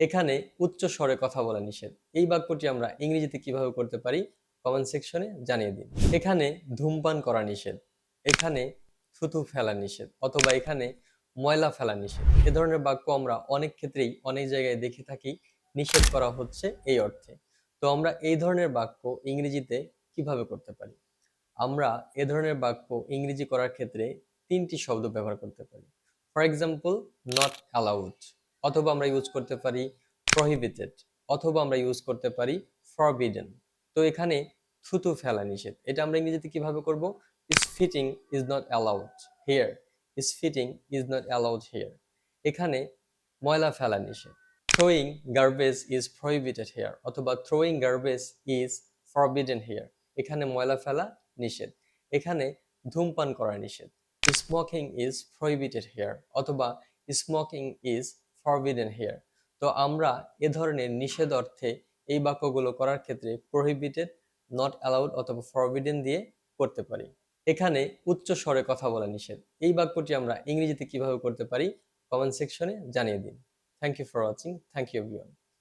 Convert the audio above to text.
এখানে উচ্চ স্বরে কথা বলা নিষেধ। এই বাক্যটি আমরা ইংরেজিতে কীভাবে করতে পারি? কমেন্ট সেকশনে জানিয়ে দিন। এখানে ধূমপান করা নিষেধ। এখানে থুতু ফেলা নিষেধ। অথবা এখানে ময়লা ফেলা নিষেধ। এ ধরনের বাক্য আমরা অনেক ক্ষেত্রেই অনেক জায়গায় দেখে থাকি। নিষেধ করা হচ্ছে এই অর্থে। তো আমরা এই ধরনের বাক্য ইংরেজিতে কীভাবে করতে পারি? আমরা এ ধরনের বাক্য ইংরেজি করার ক্ষেত্রে তিনটি শব্দ ব্যবহার করতে পারি। ফর এক্সাম্পল নট অ্যালাউড অথবা আমরা ইউজ করতে পারি প্রহিবিটেড অথবা আমরা ইউজ করতে পারি ফরবিডেন তো এখানে থুতু ফেলা নিষেধ। এটা আমরা ইংরেজিতে কীভাবে করব? Is fitting is not allowed here is fitting is not allowed here এখানে ময়লা ফেলা নিষেধ। Throwing garbage is prohibited here অথবা throwing garbage is forbidden here এখানে ময়লা ফেলা নিষেধ। এখানে ধূমপান করা নিষেধ। স্মোকিং ইজ প্রহিবিটেড হেয়ার অথবা স্মোকিং ইজ ফরবিডেন হেয়ার তো আমরা এ ধরনের নিষেধ অর্থে এই বাক্যগুলো করার ক্ষেত্রে প্রহিবিটেড নট অ্যালাউড অথবা ফরবিডেন দিয়ে করতে পারি। এখানে উচ্চ স্বরে কথা বলা নিষেধ। এই বাক্যটি আমরা ইংরেজিতে কীভাবে করতে পারি? কমেন্ট সেকশনে জানিয়ে দিন। Thank you for watching thank you everyone